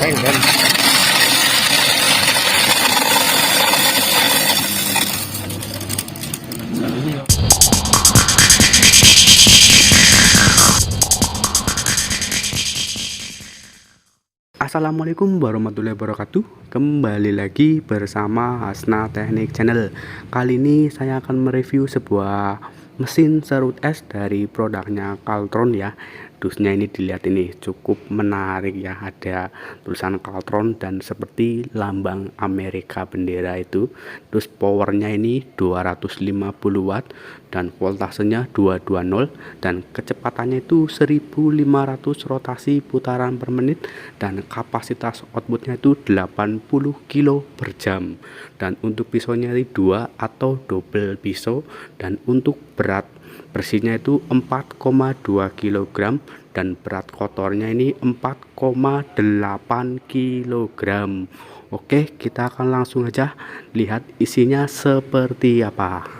Assalamualaikum warahmatullahi wabarakatuh. Kembali lagi bersama Hasna Teknik Channel. Kali ini saya akan mereview sebuah mesin serut es dari produknya Caltron ya dusnya ini dilihat ini cukup menarik ya. Ada tulisan Caltron dan seperti lambang Amerika bendera itu. Terus powernya ini 250 watt dan voltasenya 220 dan kecepatannya itu 1500 rotasi putaran per menit dan kapasitas outputnya itu 80 kilo per jam. Dan untuk pisaunya ini dua atau double pisau dan untuk berat bersihnya itu 4,2 kg dan berat kotornya ini 4,8 kg Oke kita akan langsung aja lihat isinya seperti apa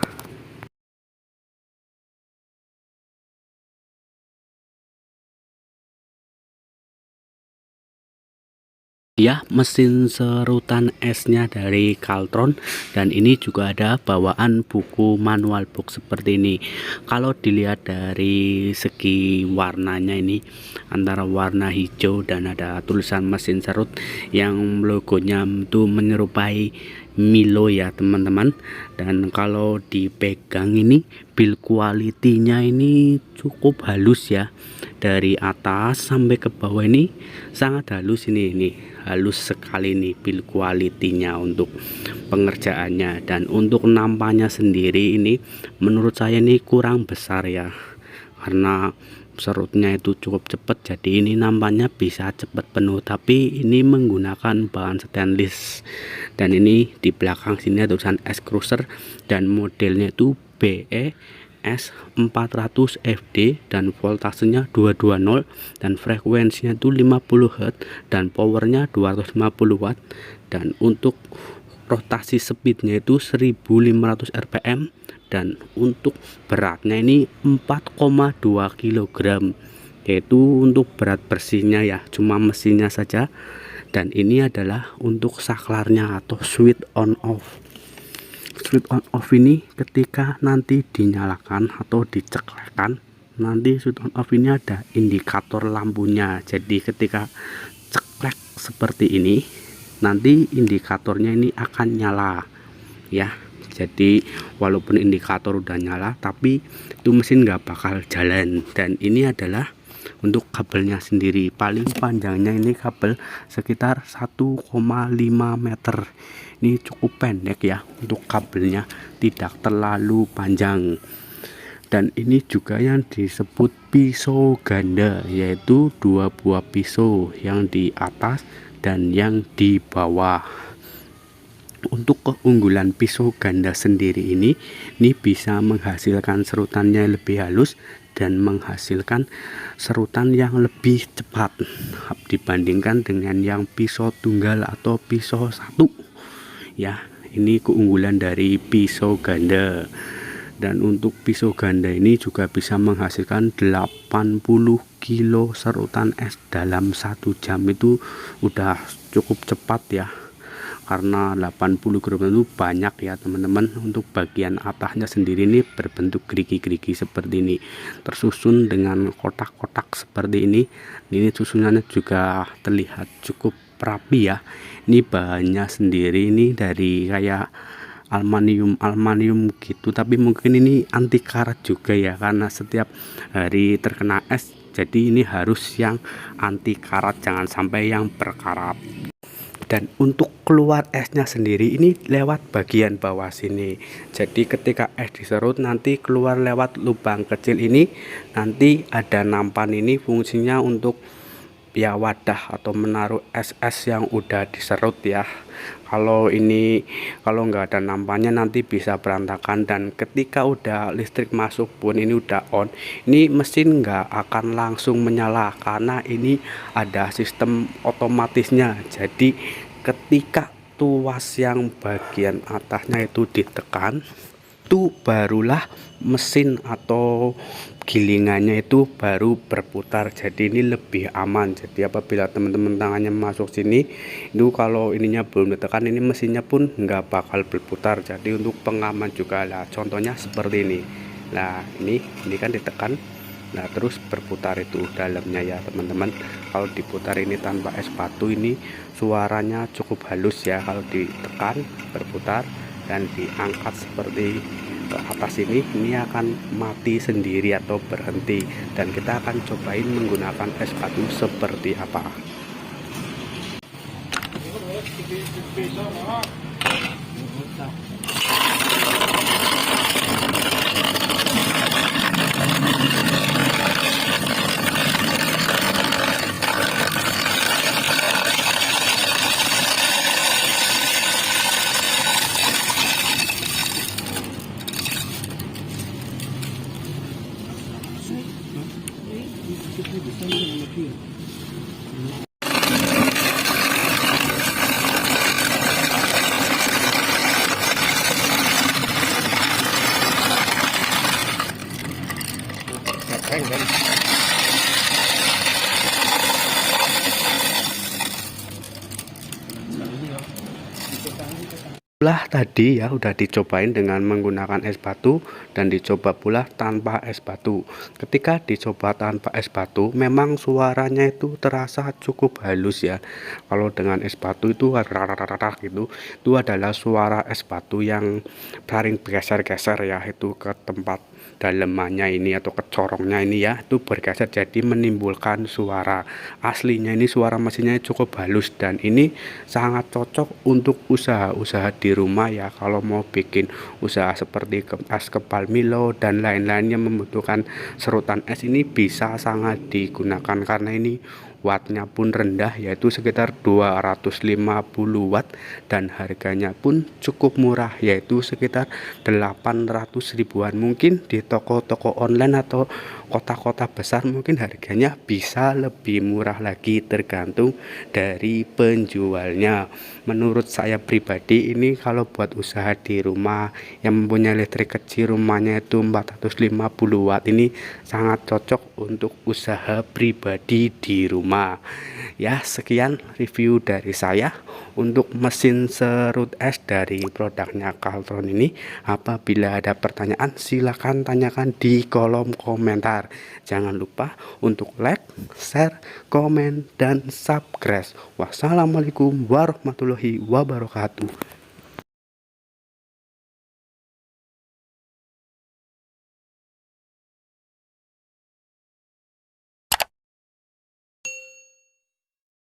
ya mesin serutan esnya dari Caltron dan ini juga ada bawaan buku manual book seperti ini. Kalau dilihat dari segi warnanya ini antara warna hijau dan ada tulisan mesin serut yang logonya itu menyerupai Milo ya teman-teman. Dan kalau dipegang ini build quality-nya ini cukup halus ya. Dari atas sampai ke bawah ini sangat halus ini ini. Halus sekali nih build quality-nya untuk pengerjaannya. Dan untuk nampaknya sendiri ini menurut saya ini kurang besar ya. Karena serutnya itu cukup cepat jadi ini nampaknya bisa cepat penuh. Tapi ini menggunakan bahan stainless. Dan ini di belakang sini tulisan S Cruiser dan modelnya itu BE S400 FD dan voltasenya 220 dan frekuensinya itu 50 Hz dan powernya 250 Watt. Dan untuk rotasi speednya itu 1500 rpm dan untuk beratnya ini 4,2 kg yaitu untuk berat bersihnya ya cuma mesinnya saja. Dan ini adalah untuk saklarnya atau switch on off. Switch on off ini ketika nanti dinyalakan atau diceklekan nanti switch on off ini ada indikator lampunya. Jadi ketika ceklek seperti ini nanti indikatornya ini akan nyala ya jadi walaupun indikator udah nyala tapi itu mesin nggak bakal jalan. Dan ini adalah untuk kabelnya sendiri. Paling panjangnya ini kabel sekitar 1,5 meter. Ini cukup pendek ya untuk kabelnya tidak terlalu panjang. Dan ini juga yang disebut pisau ganda yaitu dua buah pisau yang di atas dan yang di bawah untuk keunggulan pisau ganda sendiri ini ini bisa menghasilkan serutannya lebih halus dan menghasilkan serutan yang lebih cepat dibandingkan dengan yang pisau tunggal atau pisau satu. Ya ini keunggulan dari pisau ganda. Dan untuk pisau ganda ini juga bisa menghasilkan 80 kilo serutan es dalam satu jam. Itu udah cukup cepat ya karena 80 gram itu banyak ya teman-teman. Untuk bagian atasnya sendiri ini berbentuk gerigi-gerigi seperti ini. Tersusun dengan kotak-kotak seperti ini. Ini susunannya juga terlihat cukup rapi ya. Ini bahannya sendiri ini dari kayak aluminium aluminium gitu. Tapi mungkin ini anti karat juga ya karena setiap hari terkena es jadi ini harus yang anti karat jangan sampai yang berkarat dan untuk keluar esnya sendiri ini lewat bagian bawah sini. Jadi ketika es diserut nanti keluar lewat lubang kecil ini nanti ada nampan ini fungsinya untuk ya wadah atau menaruh es-es yang udah diserut ya. Kalau ini kalau nggak ada nampannya nanti bisa berantakan. Dan ketika udah listrik masuk pun ini udah on ini mesin nggak akan langsung menyala karena ini ada sistem otomatisnya. Jadi ketika tuas yang bagian atasnya itu ditekan itu barulah mesin atau gilingannya itu baru berputar. Jadi ini lebih aman. Jadi apabila teman-teman tangannya masuk sini itu kalau ininya belum ditekan ini mesinnya pun nggak bakal berputar. Jadi untuk pengaman juga lah. Contohnya seperti ini. Nah ini ini kan ditekan. Nah terus berputar itu dalamnya ya teman-teman. Kalau diputar ini tanpa es batu ini suaranya cukup halus ya. Kalau ditekan berputar dan diangkat seperti ke atas ini ini akan mati sendiri atau berhenti. Dan kita akan cobain menggunakan es batu seperti apa Lah tadi ya udah dicobain dengan menggunakan es batu dan dicoba pula tanpa es batu. Ketika dicoba tanpa es batu, memang suaranya itu terasa cukup halus ya. Kalau dengan es batu itu rarararara gitu, itu adalah suara es batu yang saring geser-geser ya itu ke tempat dalemannya ini atau kecorongnya ini ya itu bergeser jadi menimbulkan suara. Aslinya ini suara mesinnya cukup halus dan ini sangat cocok untuk usaha-usaha di rumah ya. Kalau mau bikin usaha seperti ke, es kepal Milo dan lain-lainnya membutuhkan serutan es ini bisa sangat digunakan karena ini wattnya pun rendah yaitu sekitar 250 watt dan harganya pun cukup murah yaitu sekitar 800 ribuan. Mungkin di toko-toko online atau kota-kota besar mungkin harganya bisa lebih murah lagi tergantung dari penjualnya. Menurut saya pribadi ini kalau buat usaha di rumah yang mempunyai listrik kecil rumahnya itu 450 watt ini sangat cocok untuk usaha pribadi di rumah ya sekian review dari saya untuk mesin serut es dari produknya Caltron ini. Apabila ada pertanyaan silahkan tanyakan di kolom komentar. Jangan lupa untuk like share komen dan subscribe. Wassalamualaikum warahmatullahi wabarakatuh